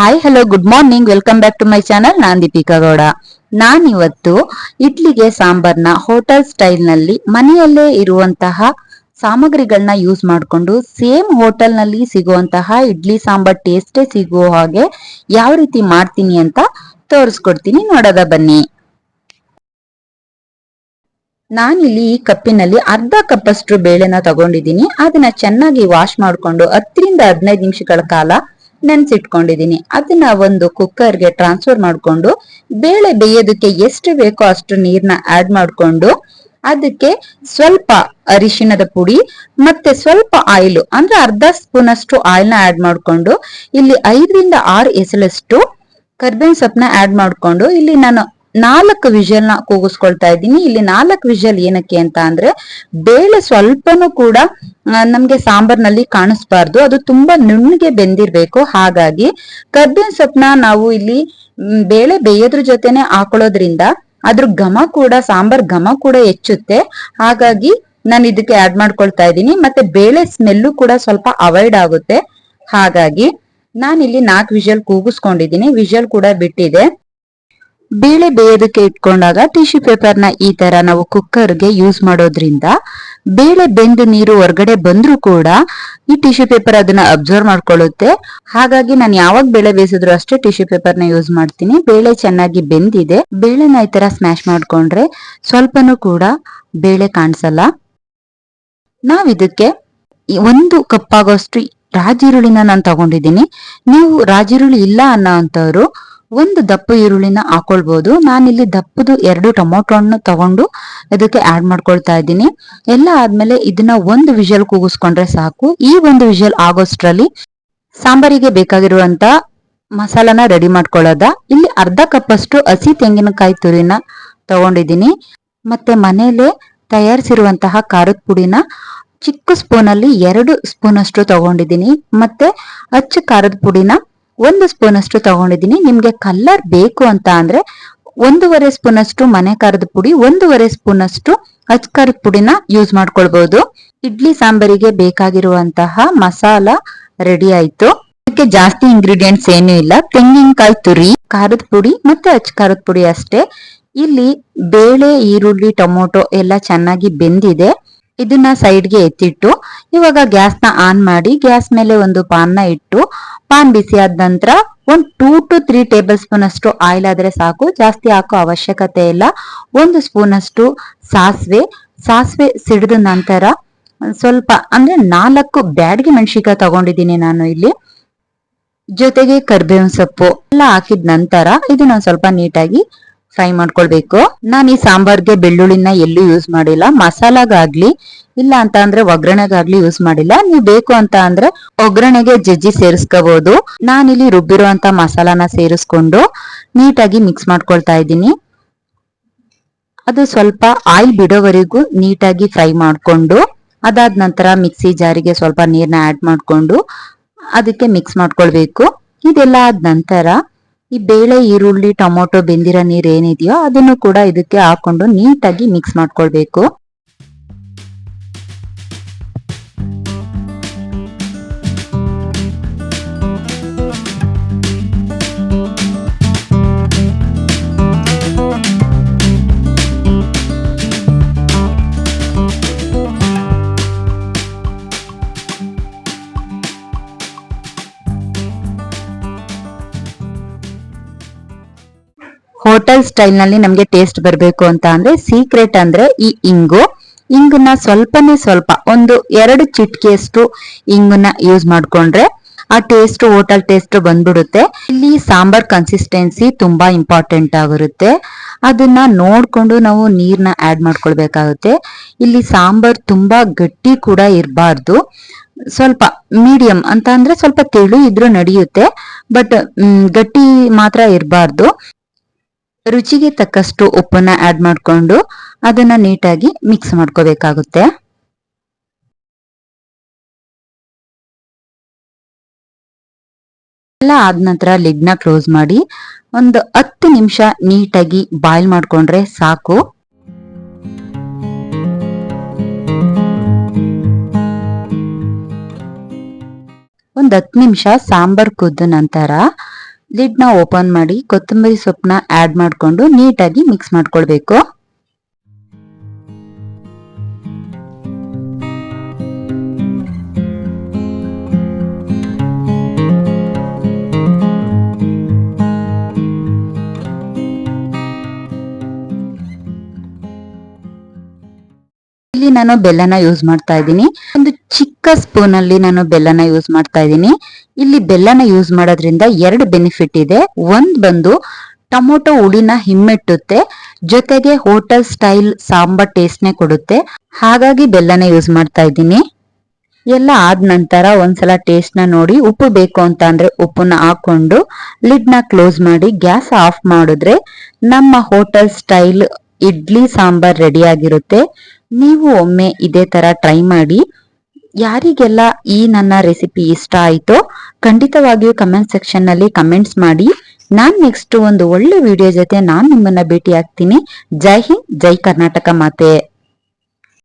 Hi hello good morning welcome back to my channel ನಾನ್ ದೀಪಿಕಾ ಗೌಡ. ನಾನಿವತ್ತು ಇಡ್ಲಿಗೆ ಸಾಂಬಾರ್ನ ಹೋಟೆಲ್ ಸ್ಟೈಲ್ನಲ್ಲಿ ಮನೆಯಲ್ಲೇ ಇರುವಂತಹ ಸಾಮಗ್ರಿಗಳನ್ನ ಯೂಸ್ ಮಾಡಿಕೊಂಡು ಸೇಮ್ ಹೋಟೆಲ್ನಲ್ಲಿ ಸಿಗುವಂತಹ ಇಡ್ಲಿ ಸಾಂಬಾರ್ ಟೇಸ್ಟೇ ಸಿಗುವ ಹಾಗೆ ಯಾವ ರೀತಿ ಮಾಡ್ತೀನಿ ಅಂತ ತೋರಿಸ್ಕೊಡ್ತೀನಿ. ನೋಡೋದ ಬನ್ನಿ. ನಾನಿಲ್ಲಿ ಈ ಕಪ್ಪಿನಲ್ಲಿ ಅರ್ಧ ಕಪ್ಪಷ್ಟು ಬೇಳೆನ ತಗೊಂಡಿದ್ದೀನಿ. ಅದನ್ನ ಚೆನ್ನಾಗಿ ವಾಶ್ ಮಾಡಿಕೊಂಡು ಹತ್ತರಿಂದ ಹದಿನೈದು ನಿಮಿಷಗಳ ಕಾಲ ನೆನ್ಸಿಟ್ಕೊಂಡಿದೀನಿ. ಅದನ್ನ ಒಂದು ಕುಕ್ಕರ್ಗೆ ಟ್ರಾನ್ಸ್ಫರ್ ಮಾಡ್ಕೊಂಡು ಬೇಳೆ ಬೇಯೋದಕ್ಕೆ ಎಷ್ಟು ಬೇಕೋ ಅಷ್ಟು ನೀರ್ನ ಆಡ್ ಮಾಡ್ಕೊಂಡು ಅದಕ್ಕೆ ಸ್ವಲ್ಪ ಅರಿಶಿಣದ ಪುಡಿ ಮತ್ತೆ ಸ್ವಲ್ಪ ಆಯಿಲ್, ಅಂದ್ರೆ ಅರ್ಧ ಸ್ಪೂನ್ ಅಷ್ಟು ಆಯಿಲ್ನ ಆಡ್ ಮಾಡ್ಕೊಂಡು ಇಲ್ಲಿ ಐದರಿಂದ ಆರು ಎಸಳಷ್ಟು ಕರ್ಬೇವಿನ ಸೊಪ್ಪನ್ನ ಆಡ್ ಮಾಡ್ಕೊಂಡು ಇಲ್ಲಿ ನಾನು ನಾಲ್ಕು ವಿಷಲ್ನ ಕೂಗಿಸ್ಕೊಳ್ತಾ ಇದ್ದೀನಿ. ಇಲ್ಲಿ ನಾಲ್ಕು ವಿಷಲ್ ಏನಕ್ಕೆ ಅಂತ ಅಂದ್ರೆ, ಬೇಳೆ ಸ್ವಲ್ಪನೂ ಕೂಡ ನಮ್ಗೆ ಸಾಂಬಾರ್ನಲ್ಲಿ ಕಾಣಿಸ್ಬಾರ್ದು. ಅದು ತುಂಬಾ ನುಣ್ಣಗೆ ಬೆಂದಿರ್ಬೇಕು. ಹಾಗಾಗಿ ಕಬ್ಬಿನ ಸೊಪ್ಪನ್ನ ನಾವು ಇಲ್ಲಿ ಬೇಳೆ ಬೇಯೋದ್ರ ಜೊತೆನೆ ಹಾಕೊಳ್ಳೋದ್ರಿಂದ ಅದ್ರ ಘಮ ಕೂಡ, ಸಾಂಬಾರ್ ಘಮ ಕೂಡ ಹೆಚ್ಚುತ್ತೆ. ಹಾಗಾಗಿ ನಾನು ಇದಕ್ಕೆ ಆಡ್ ಮಾಡ್ಕೊಳ್ತಾ ಇದ್ದೀನಿ. ಮತ್ತೆ ಬೇಳೆ ಸ್ಮೆಲ್ಲು ಕೂಡ ಸ್ವಲ್ಪ ಅವಾಯ್ಡ್ ಆಗುತ್ತೆ. ಹಾಗಾಗಿ ನಾನಿಲ್ಲಿ ನಾಲ್ಕು ವಿಷಲ್ ಕೂಗಿಸ್ಕೊಂಡಿದ್ದೀನಿ. ವಿಷಲ್ ಕೂಡ ಬಿಟ್ಟಿದೆ. ಬೇಳೆ ಬೇಯೋದಕ್ಕೆ ಇಟ್ಕೊಂಡಾಗ ಟಿಶ್ಯೂ ಪೇಪರ್ನ ಈ ತರ ನಾವು ಕುಕ್ಕರ್ಗೆ ಯೂಸ್ ಮಾಡೋದ್ರಿಂದ ಬೇಳೆ ಬೆಂದು ನೀರು ಹೊರಗಡೆ ಬಂದ್ರೂ ಕೂಡ ಈ ಟಿಶ್ಯೂ ಪೇಪರ್ ಅದನ್ನ ಅಬ್ಸರ್ವ್ ಮಾಡ್ಕೊಳ್ಳುತ್ತೆ. ಹಾಗಾಗಿ ನಾನು ಯಾವಾಗ ಬೇಳೆ ಬೇಯಿಸಿದ್ರು ಅಷ್ಟೇ ಟಿಶ್ಯೂ ಪೇಪರ್ನ ಯೂಸ್ ಮಾಡ್ತೀನಿ. ಬೇಳೆ ಚೆನ್ನಾಗಿ ಬೆಂದಿದೆ. ಬೇಳೆನ ಈ ತರ ಸ್ಮ್ಯಾಶ್ ಮಾಡ್ಕೊಂಡ್ರೆ ಸ್ವಲ್ಪನೂ ಕೂಡ ಬೇಳೆ ಕಾಣಿಸಲ್ಲ. ನಾವ್ ಇದಕ್ಕೆ ಒಂದು ಕಪ್ ಆಗೋಷ್ಟು ರಾಜಿರುಳಿನ ನಾನು ತಗೊಂಡಿದ್ದೀನಿ. ನೀವು ರಾಜಿರುಳಿ ಇಲ್ಲ ಅನ್ನೋ ಅಂತವ್ರು ಒಂದು ದಪ್ಪ ಈರುಳ್ಳಿನ ಹಾಕೊಳ್ಬಹುದು ನಾನಿಲ್ಲಿ ದಪ್ಪದು ಎರಡು ಟೊಮೊಟೊ ಹಣ್ಣು ತಗೊಂಡು ಅದಕ್ಕೆ ಆಡ್ ಮಾಡ್ಕೊಳ್ತಾ ಇದ್ದೀನಿ. ಎಲ್ಲ ಆದ್ಮೇಲೆ ಇದನ್ನ ಒಂದು ವಿಷಲ್ ಕೂಗಿಸ್ಕೊಂಡ್ರೆ ಸಾಕು. ಈ ಒಂದು ವಿಷಲ್ ಆಗೋಷ್ಟ್ರಲ್ಲಿ ಸಾಂಬಾರಿಗೆ ಬೇಕಾಗಿರುವಂತ ಮಸಾಲಾನ ರೆಡಿ ಮಾಡ್ಕೊಳ್ಳೋದ. ಇಲ್ಲಿ ಅರ್ಧ ಕಪ್ ಅಷ್ಟು ಹಸಿ ತೆಂಗಿನಕಾಯಿ ತುರಿನ ತಗೊಂಡಿದ್ದೀನಿ. ಮತ್ತೆ ಮನೇಲೆ ತಯಾರಿಸಿರುವಂತಹ ಖಾರದ ಪುಡಿನ ಚಿಕ್ಕ ಸ್ಪೂನಲ್ಲಿ ಎರಡು ಸ್ಪೂನ್ ಅಷ್ಟು ತಗೊಂಡಿದ್ದೀನಿ. ಮತ್ತೆ ಅಚ್ಚ ಖಾರದ ಪುಡಿನ ಒಂದು ಸ್ಪೂನ್ ಅಷ್ಟು ತಗೊಂಡಿದ್ದೀನಿ. ನಿಮ್ಗೆ ಕಲರ್ ಬೇಕು ಅಂತ ಅಂದ್ರೆ ಒಂದೂವರೆ ಸ್ಪೂನ್ ಅಷ್ಟು ಮನೆ ಖಾರದ ಪುಡಿ, ಒಂದೂವರೆ ಸ್ಪೂನ್ ಅಷ್ಟು ಅಚ್ ಖಾರದ ಪುಡಿನ ಯೂಸ್ ಮಾಡ್ಕೊಳ್ಬಹುದು ಇಡ್ಲಿ ಸಾಂಬಾರಿಗೆ ಬೇಕಾಗಿರುವಂತಹ ಮಸಾಲ ರೆಡಿ ಆಯ್ತು. ಇದಕ್ಕೆ ಜಾಸ್ತಿ ಇಂಗ್ರೀಡಿಯೆಂಟ್ಸ್ ಏನು ಇಲ್ಲ. ತೆಂಗಿನಕಾಯಿ ತುರಿ, ಖಾರದ ಪುಡಿ ಮತ್ತೆ ಅಚ್ ಖಾರದ ಪುಡಿ ಅಷ್ಟೇ. ಇಲ್ಲಿ ಬೇಳೆ, ಈರುಳ್ಳಿ, ಟೊಮೊಟೊ ಎಲ್ಲ ಚೆನ್ನಾಗಿ ಬೆಂದಿದೆ. ಇದನ್ನ ಸೈಡ್ಗೆ ಎತ್ತಿಟ್ಟು, ಇವಾಗ ಗ್ಯಾಸ್ನ ಆನ್ ಮಾಡಿ ಗ್ಯಾಸ್ ಮೇಲೆ ಒಂದು ಪಾನ್ನ ಇಟ್ಟು ಪಾನ್ ಬಿಸಿ ಆದ ನಂತರ ಒಂದ್ two to three tablespoon ಅಷ್ಟು ಆಯಿಲ್ ಆದ್ರೆ ಸಾಕು. ಜಾಸ್ತಿ ಹಾಕೋ ಅವಶ್ಯಕತೆ ಇಲ್ಲ. ಒಂದು ಸ್ಪೂನ್ ಅಷ್ಟು ಸಾಸಿವೆ ಸಾಸಿವೆ ಸಿಡಿದ ನಂತರ ಸ್ವಲ್ಪ, ಅಂದ್ರೆ ನಾಲ್ಕು ಬ್ಯಾಡ್ಗೆ ಮೆಣಸಿಕಾಯಿ ತಗೊಂಡಿದ್ದೀನಿ ನಾನು ಇಲ್ಲಿ. ಜೊತೆಗೆ ಕರ್ಬೇವಿನ ಸೊಪ್ಪು ಎಲ್ಲ ಹಾಕಿದ ನಂತರ ಇದನ್ನ ಸ್ವಲ್ಪ ನೀಟಾಗಿ ಫ್ರೈ ಮಾಡ್ಕೊಳ್ಬೇಕು. ನಾನು ಈ ಸಾಂಬಾರ್ಗೆ ಬೆಳ್ಳುಳ್ಳಿನ ಎಲ್ಲೂ ಯೂಸ್ ಮಾಡಿಲ್ಲ. ಮಸಾಲಾಗಾಗ್ಲಿ, ಇಲ್ಲ ಅಂತ ಅಂದ್ರೆ ಒಗ್ಗರಣೆಗಾಗ್ಲಿ ಯೂಸ್ ಮಾಡಿಲ್ಲ. ನೀವು ಬೇಕು ಅಂತ ಅಂದ್ರೆ ಒಗ್ಗರಣೆಗೆ ಜಜ್ಜಿ ಸೇರಿಸ್ಕೋಬಹುದು ಇಲ್ಲಿ ರುಬ್ಬಿರುವಂತ ಮಸಾಲಾನ ಸೇರಿಸ್ಕೊಂಡು ನೀಟಾಗಿ ಮಿಕ್ಸ್ ಮಾಡ್ಕೊಳ್ತಾ ಇದ್ದೀನಿ. ಅದು ಸ್ವಲ್ಪ ಆಯಿಲ್ ಬಿಡೋವರೆಗೂ ನೀಟಾಗಿ ಫ್ರೈ ಮಾಡ್ಕೊಂಡು, ಅದಾದ ನಂತರ ಮಿಕ್ಸಿ ಜಾರಿಗೆ ಸ್ವಲ್ಪ ನೀರನ್ನ ಆಡ್ ಮಾಡ್ಕೊಂಡು, ಅದಕ್ಕೆ ಮಿಕ್ಸ್ ಮಾಡ್ಕೊಳ್ಬೇಕು. ಇದೆಲ್ಲ ಆದ ನಂತರ ಈ ಬೇಳೆ ಈರುಳ್ಳಿ ಟೊಮೊಟೊ ಬೆಂದಿರೋ ನೀರ್ ಏನಿದೆಯೋ ಅದನ್ನು ಕೂಡ ಇದಕ್ಕೆ ಹಾಕೊಂಡು ನೀಟಾಗಿ ಮಿಕ್ಸ್ ಮಾಡ್ಕೊಳ್ಬೇಕು. ಹೋಟೆಲ್ ಸ್ಟೈಲ್ನಲ್ಲಿ ನಮ್ಗೆ ಟೇಸ್ಟ್ ಬರಬೇಕು ಅಂತ ಅಂದ್ರೆ ಸೀಕ್ರೆಟ್ ಅಂದ್ರೆ ಈ ಇಂಗು. ಇಂಗನ್ನ ಸ್ವಲ್ಪನೇ ಸ್ವಲ್ಪ, ಒಂದು ಎರಡು ಚಿಟ್ಕೆಯಷ್ಟು ಇಂಗನ್ನ ಯೂಸ್ ಮಾಡ್ಕೊಂಡ್ರೆ ಆ ಟೇಸ್ಟ್ ಹೋಟೆಲ್ ಟೇಸ್ಟ್ ಬಂದ್ಬಿಡುತ್ತೆ. ಇಲ್ಲಿ ಸಾಂಬಾರ್ ಕನ್ಸಿಸ್ಟೆನ್ಸಿ ತುಂಬಾ ಇಂಪಾರ್ಟೆಂಟ್ ಆಗಿರುತ್ತೆ ಅದನ್ನ ನೋಡ್ಕೊಂಡು ನಾವು ನೀರ್ನ ಆಡ್ ಮಾಡ್ಕೊಳ್ಬೇಕಾಗುತ್ತೆ. ಇಲ್ಲಿ ಸಾಂಬಾರ್ ತುಂಬಾ ಗಟ್ಟಿ ಕೂಡ ಇರಬಾರ್ದು. ಸ್ವಲ್ಪ ಮೀಡಿಯಂ ಅಂತ ಅಂದ್ರೆ ಸ್ವಲ್ಪ ತೆಳು ಇದ್ರೂ ನಡೆಯುತ್ತೆ. ಬಟ್ ಗಟ್ಟಿ ಮಾತ್ರ ಇರಬಾರ್ದು. ರುಚಿಗೆ ತಕ್ಕಷ್ಟು ಉಪ್ಪನ್ನ ಆಡ್ ಮಾಡ್ಕೊಂಡು ಅದನ್ನ ನೀಟಾಗಿ ಮಿಕ್ಸ್ ಮಾಡ್ಕೋಬೇಕಾಗುತ್ತೆ. ಎಲ್ಲ ಆದ ನಂತರ ಲಿಡ್ನ ಕ್ಲೋಸ್ ಮಾಡಿ ಒಂದು ಹತ್ತು ನಿಮಿಷ ನೀಟಾಗಿ ಬಾಯ್ಲ್ ಮಾಡ್ಕೊಂಡ್ರೆ ಸಾಕು. ಒಂದ್ ಹತ್ತು ನಿಮಿಷ ಸಾಂಬಾರ್ ಕುದ್ದ ನಂತರ ಲಿಡ್ನ ಓಪನ್ ಮಾಡಿ ಕೊತ್ತಂಬರಿ ಸೊಪ್ಪನ್ನ ಆಡ್ ಮಾಡ್ಕೊಂಡು ನೀಟಾಗಿ ಮಿಕ್ಸ್ ಮಾಡ್ಕೊಳ್ಬೇಕು. ಇಲ್ಲಿ ನಾನು ಬೆಲ್ಲನ ಯೂಸ್ ಮಾಡ್ತಾ ಇದ್ದೀನಿ. ಒಂದು ಚಿಕ್ಕ ಸ್ಪೂನ್ ಅಲ್ಲಿ ನಾನು ಬೆಲ್ಲನ ಯೂಸ್ ಮಾಡ್ತಾ ಇದ್ದೀನಿ. ಇಲ್ಲಿ ಬೆಲ್ಲನ ಯೂಸ್ ಮಾಡೋದ್ರಿಂದ ಎರಡು ಬೆನಿಫಿಟ್ ಇದೆ. ಒಂದ್ ಬಂದು ಟೊಮೊಟೊ ಹುಡಿನ ಹಿಮ್ಮೆಟ್ಟುತ್ತೆ. ಜೊತೆಗೆ ಹೋಟೆಲ್ ಸ್ಟೈಲ್ ಸಾಂಬಾರ್ ಟೇಸ್ಟ್ ನೇ ಕೊಡುತ್ತೆ. ಹಾಗಾಗಿ ಬೆಲ್ಲನ ಯೂಸ್ ಮಾಡ್ತಾ ಇದ್ದೀನಿ. ಎಲ್ಲ ಆದ ನಂತರ ಒಂದ್ಸಲ ಟೇಸ್ಟ್ನ ನೋಡಿ ಉಪ್ಪು ಬೇಕು ಅಂತ ಅಂದ್ರೆ ಉಪ್ಪನ್ನ ಹಾಕೊಂಡು ಲಿಡ್ನ ಕ್ಲೋಸ್ ಮಾಡಿ ಗ್ಯಾಸ್ ಆಫ್ ಮಾಡಿದ್ರೆ ನಮ್ಮ hotel style idli sambar ready ಆಗಿರುತ್ತೆ. ನೀವು ಒಮ್ಮೆ ಇದೇ ತರ ಟ್ರೈ ಮಾಡಿ, ಯಾರಿಗೆಲ್ಲ ಈ ನನ್ನ ರೆಸಿಪಿ ಇಷ್ಟ ಆಯ್ತೋ ಖಂಡಿತವಾಗಿಯೂ ಕಮೆಂಟ್ ಸೆಕ್ಷನ್ನಲ್ಲಿ ಕಮೆಂಟ್ಸ್ ಮಾಡಿ. ನಾನ್ ನೆಕ್ಸ್ಟ್ ಒಂದು ಒಳ್ಳೆ ವಿಡಿಯೋ ಜೊತೆ ನಾನು ನಿಮ್ಮನ್ನ ಭೇಟಿ ಆಗ್ತೀನಿ ಜೈ ಹಿಂದ್, ಜೈ ಕರ್ನಾಟಕ ಮಾತೆ.